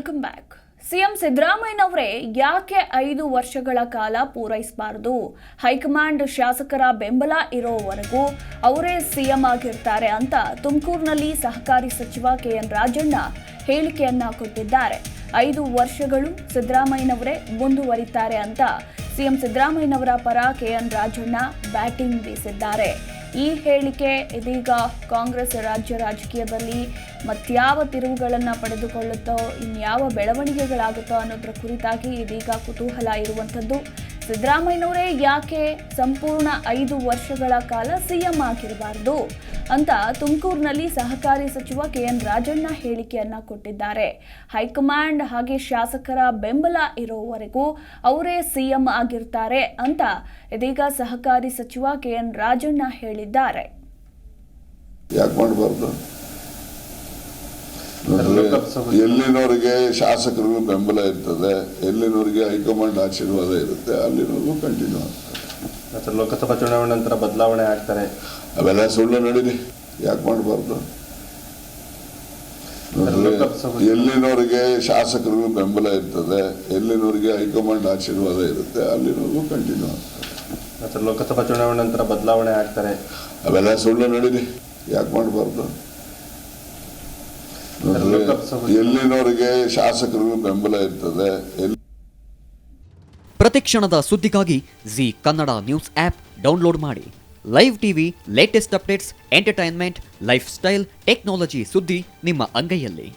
Welcome back CM ಸಿದ್ದರಾಮಯ್ಯನವರೇ ಯಾಕೆ ಐದು ವರ್ಷಗಳ ಕಾಲ ಪೂರೈಸಬಾರದು? ಹೈಕಮಾಂಡ್ ಶಾಸಕರ ಬೆಂಬಲ ಇರೋವರೆಗೂ ಅವರೇ ಸಿಎಂ ಆಗಿರ್ತಾರೆ ಅಂತ ತುಮಕೂರಿನಲ್ಲಿ ಸಹಕಾರಿ ಸಚಿವ ಕೆಎನ್ ರಾಜಣ್ಣ ಹೇಳಿಕೆಯನ್ನ ಕೊಟ್ಟಿದ್ದಾರೆ. ಐದು ವರ್ಷಗಳು ಸಿದ್ದರಾಮಯ್ಯನವರೇ ಮುಂದುವರಿತಾರೆ ಅಂತ ಸಿಎಂ ಸಿದ್ದರಾಮಯ್ಯನವರ ಪರ ಕೆಎನ್ ರಾಜಣ್ಣ ಬ್ಯಾಟಿಂಗ್ ಬೀಸಿದ್ದಾರೆ. ಈ ಹೇಳಿಕೆ ಇದೀಗ ಕಾಂಗ್ರೆಸ್ ರಾಜ್ಯ ರಾಜಕೀಯದಲ್ಲಿ ಮತ್ಯಾವ ತಿರುವುಗಳನ್ನು ಪಡೆದುಕೊಳ್ಳುತ್ತೋ, ಇನ್ಯಾವ ಬೆಳವಣಿಗೆಗಳಾಗುತ್ತೋ ಅನ್ನೋದ್ರ ಕುರಿತಾಗಿ ಇದೀಗ ಕುತೂಹಲ ಇರುವಂಥದ್ದು. ಸಿದ್ದರಾಮಯ್ಯನವರೇ ಯಾಕೆ ಸಂಪೂರ್ಣ ಐದು ವರ್ಷಗಳ ಕಾಲ ಸಿಎಂ ಆಗಿರಬಾರದು ಅಂತ ತುಮಕೂರಿನಲ್ಲಿ ಸಹಕಾರಿ ಸಚಿವ ಕೆಎನ್ ರಾಜಣ್ಣ ಹೇಳಿಕೆಯನ್ನ ಕೊಟ್ಟಿದ್ದಾರೆ. ಹೈಕಮಾಂಡ್ ಹಾಗೆ ಶಾಸಕರ ಬೆಂಬಲ ಇರೋವರೆಗೂ ಅವರೇ ಸಿಎಂ ಆಗಿರ್ತಾರೆ ಅಂತ ಇದೀಗ ಸಹಕಾರಿ ಸಚಿವ ಕೆಎನ್ ರಾಜಣ್ಣ ಹೇಳಿದ್ದಾರೆ. ಎಲ್ಲಿನವರಿಗೆ ಶಾಸಕರಿಗೂ ಬೆಂಬಲ ಇರ್ತದೆ ಎಲ್ಲಿನವರಿಗೆ ಹೈಕಮಾಂಡ್ ಆಶೀರ್ವಾದ ಇರುತ್ತೆ ಅಲ್ಲಿನವರೆಗೂ ಕಂಟಿನ್ಯೂ ಆಗ್ತದೆ. ಲೋಕಸಭಾ ಚುನಾವಣೆ ನಂತರ ಬದಲಾವಣೆ ಆಗ್ತಾರೆ. ಅವೆಲ್ಲ ಸುಳ್ಳು ನಡೀರಿ ಯಾಕೆ ಮಾಡಬಾರ್ದು? ಎಲ್ಲಿನವರಿಗೆ ಶಾಸಕರಿಗೂ ಬೆಂಬಲ ಇರ್ತದೆ ಎಲ್ಲಿನವರಿಗೆ ಹೈಕಮಾಂಡ್ ಆಶೀರ್ವಾದ ಇರುತ್ತೆ ಅಲ್ಲಿನವರೆಗೂ ಕಂಟಿನ್ಯೂ ಆಗ್ತದೆ. ಲೋಕಸಭಾ ಚುನಾವಣೆ ನಂತರ ಬದಲಾವಣೆ ಆಗ್ತಾರೆ. ಅವೆಲ್ಲ ಸುಳ್ಳು ನಡೀರಿ ಯಾಕೆ ಮಾಡಬಾರ್ದು? ಎಲ್ಲಿನವರಿಗೆ ಶಾಸಕರಿಗೂ ಬೆಂಬಲ ಇರ್ತದೆ ಪ್ರತಿಕ್ಷಣದ ಸುದ್ದಿಗಾಗಿ Zee Kannada news app download ಮಾಡಿ. Live TV latest updates entertainment lifestyle technology ಸುದ್ದಿ ನಿಮ್ಮ ಅಂಗೈಯಲ್ಲಿ.